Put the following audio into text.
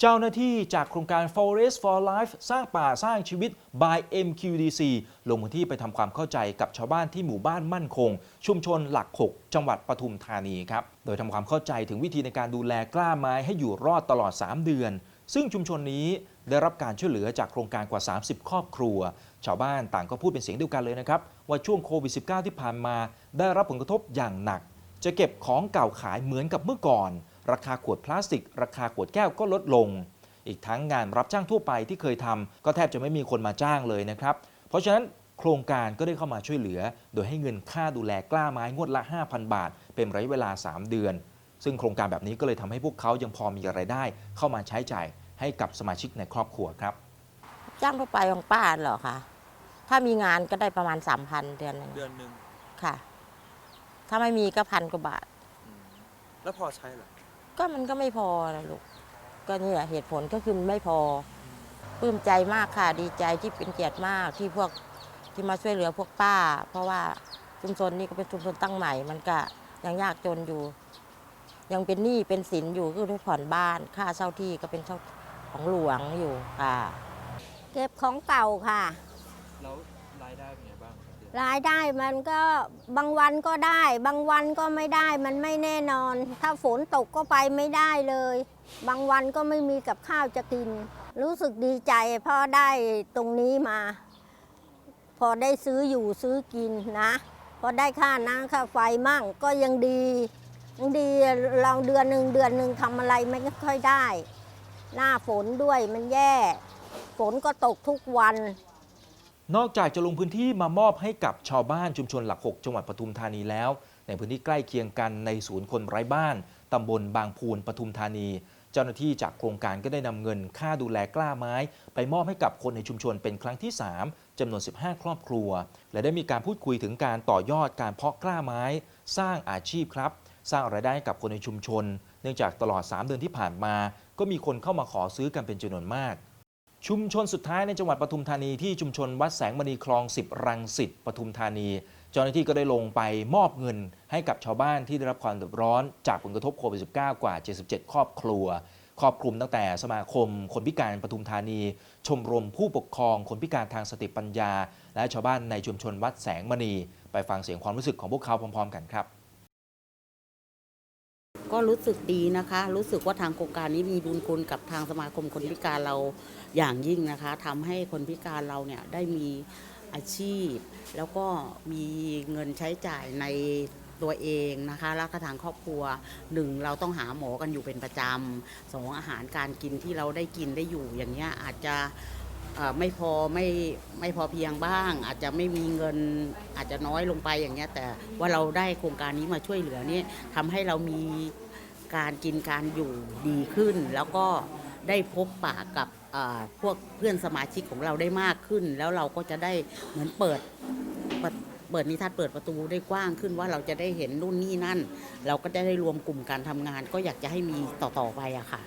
เจ้าหน้าที่จากโครงการ Forest for Life สร้างป่าสร้างชีวิต by MQDC ลงพื้นที่ไปทำความเข้าใจกับชาวบ้านที่หมู่บ้านมั่นคง ชุมชนหลัก 6 จังหวัดปทุมธานีครับ โดยทำความเข้าใจถึงวิธีในการดูแลกล้าไม้ให้อยู่รอดตลอด 3 เดือน ซึ่งชุมชนนี้ได้รับการช่วยเหลือจากโครงการกว่า 30 ครอบครัว ชาวบ้านต่างก็พูดเป็นเสียงเดียวกันเลยนะครับ ว่าช่วงโควิด -19 ที่ผ่านมา ได้รับผลกระทบอย่างหนัก จะเก็บของเก่าขายเหมือนกับเมื่อก่อน ราคาขวดพลาสติก ราคาขวดแก้วก็ลดลง อีกทั้งงานรับจ้างทั่วไปที่เคยทำก็แทบจะไม่มีคนมาจ้างเลยนะครับ เพราะฉะนั้นโครงการก็ได้เข้ามาช่วยเหลือ โดยให้เงินค่าดูแลกล้าไม้งวดละ 5,000 บาท เป็นระยะเวลา 3 เดือน ซึ่งโครงการแบบนี้ก็เลยทำให้พวกเขายังพอมีรายได้ เข้ามาใช้จ่ายให้กับสมาชิกในครอบครัวครับ จ้างทั่วไปของป้าเหรอคะถ้ามีงานก็ได้ประมาณสามพันเดือนหนึ่งเดือนหนึ่งค่ะ ถ้าไม่มีก็พันกว่าบาทอืมแล้วพอใช้เหรอ ก็มันก็ไม่พอนะลูกก็นี่แหละเหตุผลก็คือมันไม่พอปลื้มใจมากค่ะดีใจที่เป็นเกียรติมากที่พวกที่มาช่วยเหลือพวกป้า เพราะว่าชุมชนนี้ก็เป็นชุมชนตั้งใหม่ มันก็ยังยากจนอยู่ ยังเป็นหนี้เป็นสินอยู่ก็ต้องผ่อนบ้าน ค่าเช่าที่ก็เป็นเช่าของหลวงอยู่ค่ะ เก็บของเก่าค่ะ แล้วรายได้เป็นไงบ้างเดือน รายได้มันก็บางวันก็ได้ บางวันก็ไม่ได้มันไม่แน่นอน ถ้าฝนตกก็ไปไม่ได้เลย บางวันก็ไม่มีกับข้าวจะกิน รู้สึกดีใจเพราะได้ตรงนี้มา พอได้ซื้ออยู่ซื้อกินนะ พอได้ค่าน้ำค่าไฟมั่งก็ยังดียังดีเราเดือนหนึ่งเดือนหนึ่งทำอะไรไม่ค่อยได้ หน้าฝนด้วยมันแย่ ฝนก็ตกทุกวัน นอกจากจะลงพื้นที่มามอบให้กับชาวบ้านชุมชนหลัก 6 จังหวัดปทุมธานีแล้ว ในพื้นที่ใกล้เคียงกันในศูนย์คนไร้บ้านตำบลบางพูนปทุมธานี เจ้าหน้าที่จากโครงการก็ได้นำเงินค่าดูแลกล้าไม้ ไปมอบให้กับคนในชุมชนเป็นครั้งที่ 3จำนวน 15 ครอบครัว และได้มีการพูดคุยถึงการต่อยอดการเพาะกล้าไม้ สร้างอาชีพครับ สร้างรายได้ให้กับคนในชุมชน เนื่องจากตลอด 3 เดือนที่ผ่านมา ก็มีคนเข้ามาขอซื้อกันเป็นจำนวนมาก ชุมชนสุดท้ายในจังหวัดปทุมธานีที่ชุมชนวัดแสงมณีคลอง 10 รังสิตปทุมธานี เจ้าหน้าที่ก็ได้ลงไปมอบเงินให้กับชาวบ้านที่ได้รับความเดือดร้อน จากผลกระทบโควิด -19 กว่า 77 ครอบครัว ครอบคลุมตั้งแต่สมาคม คนพิการปทุมธานี ชมรมผู้ปกครอง คนพิการทางสติปัญญา และชาวบ้านในชุมชนวัดแสงมณี ไปฟังเสียงความรู้สึกของพวกเขาพร้อม ๆ กันครับ ก็รู้สึกดีนะคะ รู้สึกว่าทางโครงการนี้มีบุญคุณกับทางสมาคมคนพิการเราอย่างยิ่งนะคะทำให้คนพิการเราเนี่ยได้มีอาชีพ แล้วก็มีเงินใช้จ่ายในตัวเองนะคะแล้วก็ทางครอบครัวหนึ่งเราต้องหาหมอกันอยู่เป็นประจำสองอาหารการกินที่เราได้กินได้อยู่อย่างเงี้ยอาจจะ ไม่พอไม่ไม่พอเพียงบ้าง อาจจะไม่มีเงินอาจจะน้อยลงไปอย่างเงี้ย แต่ว่าเราได้โครงการนี้มาช่วยเหลือนี่ทำให้เรามีการกินการอยู่ดีขึ้น แล้วก็ได้พบปะกับพวกเพื่อนสมาชิกของเราได้มากขึ้น แล้วเราก็จะได้เหมือนเปิดเปิดนิทัศน์เปิดประตูได้กว้างขึ้นว่าเราจะได้เห็นนู่นนี่นั่น เราก็จะได้รวมกลุ่มการทำงาน ก็อยากจะให้มีต่อๆไปอะค่ะ